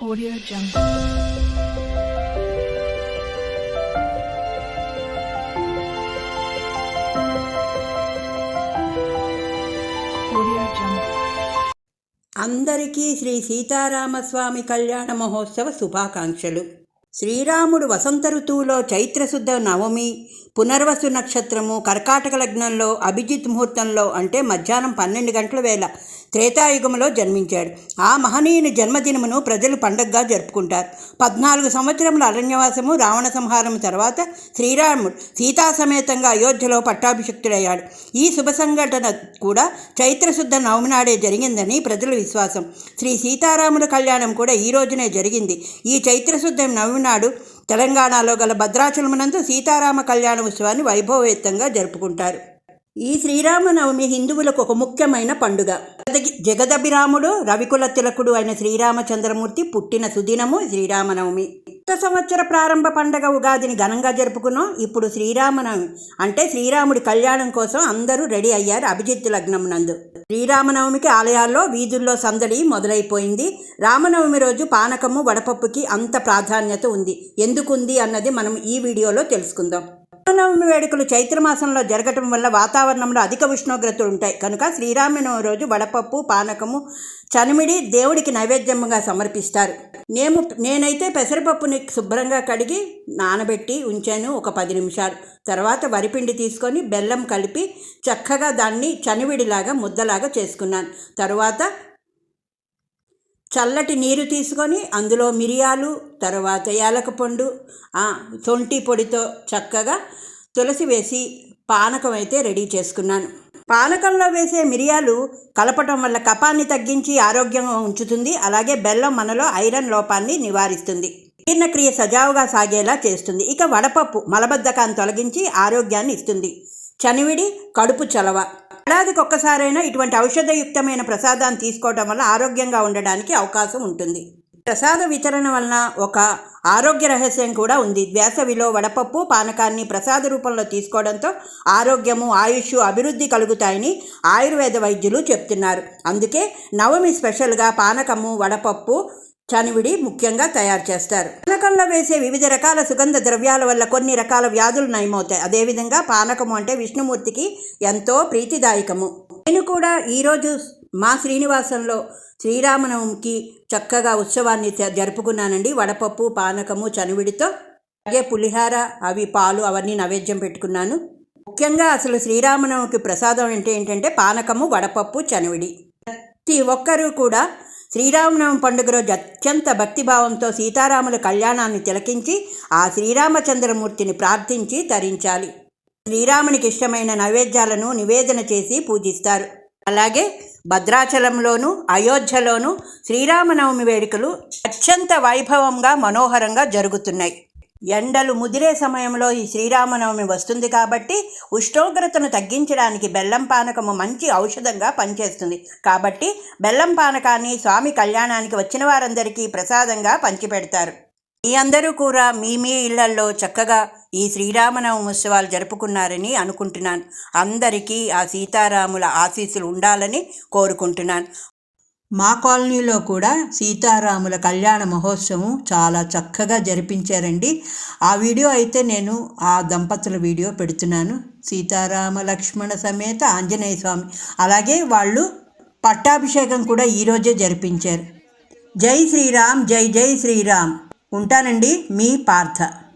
Audio Jungle. Audio Jungle. అందరికీ శ్రీ సీతారామస్వామి కళ్యాణ మహోత్సవ శుభాకాంక్షలు శ్రీరాముడు వసంత ఋతువులో చైత్రశుద్ధ నవమి పునర్వసు నక్షత్రము కర్కాటక లగ్నంలో అభిజిత్ ముహూర్తంలో అంటే మధ్యాహ్నం పన్నెండు గంటల వేళ త్రేతాయుగంలో జన్మించాడు. ఆ మహనీయుని జన్మదినమును ప్రజలు పండగగా జరుపుకుంటారు. పద్నాలుగు సంవత్సరముల అరణ్యవాసము రావణ సంహారం తర్వాత శ్రీరాముడు సీతా సమేతంగా అయోధ్యలో పట్టాభిషిక్తుడయ్యాడు. ఈ శుభ సంఘటన కూడా చైత్రశుద్ధ నవమి నాడే జరిగిందని ప్రజల విశ్వాసం. శ్రీ సీతారాముల కళ్యాణం కూడా ఈ రోజునే జరిగింది. ఈ చైత్రశుద్ధ నవమి నాడు తెలంగాణలో గల భద్రాచలమునందు సీతారామ కళ్యాణ ఉత్సవాన్ని వైభవయుతంగా జరుపుకుంటారు. ఈ శ్రీరామనవమి హిందువులకు ఒక ముఖ్యమైన పండుగ. జగదభిరాముడు రవికుల తిలకుడు అయిన శ్రీరామచంద్రమూర్తి పుట్టిన సుదినము శ్రీరామనవమి. కొత్త సంవత్సర ప్రారంభ పండగ ఉగాదిని ఘనంగా జరుపుకున్నాం. ఇప్పుడు శ్రీరామనవమి అంటే శ్రీరాముడి కళ్యాణం కోసం అందరూ రెడీ అయ్యారు అభిజిత్ లగ్నం నందు. శ్రీరామనవమికి ఆలయాల్లో వీధుల్లో సందడి మొదలైపోయింది. రామనవమి రోజు పానకము వడపప్పుకి అంత ప్రాధాన్యత ఉంది. ఎందుకుంది అన్నది మనం ఈ వీడియోలో తెలుసుకుందాం. రామనవమి వేడుకలు చైత్రమాసంలో జరగటం వల్ల వాతావరణంలో అధిక ఉష్ణోగ్రతలు ఉంటాయి. కనుక శ్రీరామనవమి రోజు వడపప్పు పానకము చనిమిడి దేవుడికి నైవేద్యముగా సమర్పిస్తారు. నేను నేనైతే పెసరపప్పుని శుభ్రంగా కడిగి నానబెట్టి ఉంచాను ఒక పది నిమిషాలు. తర్వాత వరిపిండి తీసుకొని బెల్లం కలిపి చక్కగా దాన్ని చనివిడిలాగా ముద్దలాగా చేసుకున్నాను. తర్వాత చల్లటి నీరు తీసుకొని అందులో మిరియాలు తర్వాత యాలక పండు పొడితో చక్కగా తులసి వేసి పానకం అయితే రెడీ చేసుకున్నాను. పానకంలో వేసే మిరియాలు కలపటం వల్ల కపాన్ని తగ్గించి ఆరోగ్యంగా ఉంచుతుంది. అలాగే బెల్లం మనలో ఐరన్ లోపాన్ని నివారిస్తుంది. జీర్ణక్రియ సజావుగా సాగేలా చేస్తుంది. ఇక వడపప్పు మలబద్ధకాన్ని తొలగించి ఆరోగ్యాన్ని ఇస్తుంది. చనివిడి కడుపు చలవ. ఏడాదికి ఒక్కసారైనా ఇటువంటి ఔషధయుక్తమైన ప్రసాదాన్ని తీసుకోవడం వల్ల ఆరోగ్యంగా ఉండడానికి అవకాశం ఉంటుంది. ప్రసాద వితరణ వలన ఒక ఆరోగ్య రహస్యం కూడా ఉంది. వేసవిలో వడపప్పు పానకాన్ని ప్రసాద రూపంలో తీసుకోవడంతో ఆరోగ్యము ఆయుష్ అభివృద్ధి కలుగుతాయని ఆయుర్వేద వైద్యులు చెప్తున్నారు. అందుకే నవమి స్పెషల్గా పానకము వడపప్పు చనివిడి ముఖ్యంగా తయారు చేస్తారు. పానకంలో వేసే వివిధ రకాల సుగంధ ద్రవ్యాల వల్ల కొన్ని రకాల వ్యాధులు నయమవుతాయి. అదేవిధంగా పానకము అంటే విష్ణుమూర్తికి ఎంతో ప్రీతిదాయకము. నేను కూడా ఈరోజు మా శ్రీనివాసంలో శ్రీరామనవమికి చక్కగా ఉత్సవాన్ని జ- జరుపుకున్నానండి. వడపప్పు పానకము చనివిడితో అలాగే పులిహార అవి పాలు అవన్నీ నైవేద్యం పెట్టుకున్నాను. ముఖ్యంగా అసలు శ్రీరామనవమికి ప్రసాదం అంటే ఏంటంటే పానకము వడపప్పు చనివిడి. ప్రతి ఒక్కరూ కూడా శ్రీరామనవమి పండుగ రోజు అత్యంత భక్తిభావంతో సీతారాముల కళ్యాణాన్ని తిలకించి ఆ శ్రీరామచంద్రమూర్తిని ప్రార్థించి తరించాలి. శ్రీరామునికి ఇష్టమైన నైవేద్యాలను నివేదన చేసి పూజిస్తారు. అలాగే భద్రాచలంలోను అయోధ్యలోను శ్రీరామనవమి వేడుకలు అత్యంత వైభవంగా మనోహరంగా జరుగుతున్నాయి. ఎండలు ముదిరే సమయంలో ఈ శ్రీరామనవమి వస్తుంది కాబట్టి ఉష్ణోగ్రతను తగ్గించడానికి బెల్లం పానకము మంచి ఔషధంగా పనిచేస్తుంది. కాబట్టి బెల్లం పానకాన్ని స్వామి కళ్యాణానికి వచ్చిన వారందరికీ ప్రసాదంగా పంచిపెడతారు. మీ అందరూ కూడా మీ మీ ఇళ్ళల్లో చక్కగా ఈ శ్రీరామనవమి ఉత్సవాలు జరుపుకున్నారని అనుకుంటున్నాను. అందరికీ ఆ సీతారాముల ఆశీస్సులు ఉండాలని కోరుకుంటున్నాను. మా కాలనీలో కూడా సీతారాముల కళ్యాణ మహోత్సవం చాలా చక్కగా జరిపించారండి. ఆ వీడియో అయితే నేను ఆ దంపతుల వీడియో పెడుతున్నాను. సీతారామ లక్ష్మణ సమేత ఆంజనేయ స్వామి. అలాగే వాళ్ళు పట్టాభిషేకం కూడా ఈరోజే జరిపించారు. జై శ్రీరామ్ జై జై శ్రీరామ్. ఉంటానండి మీ పార్థ.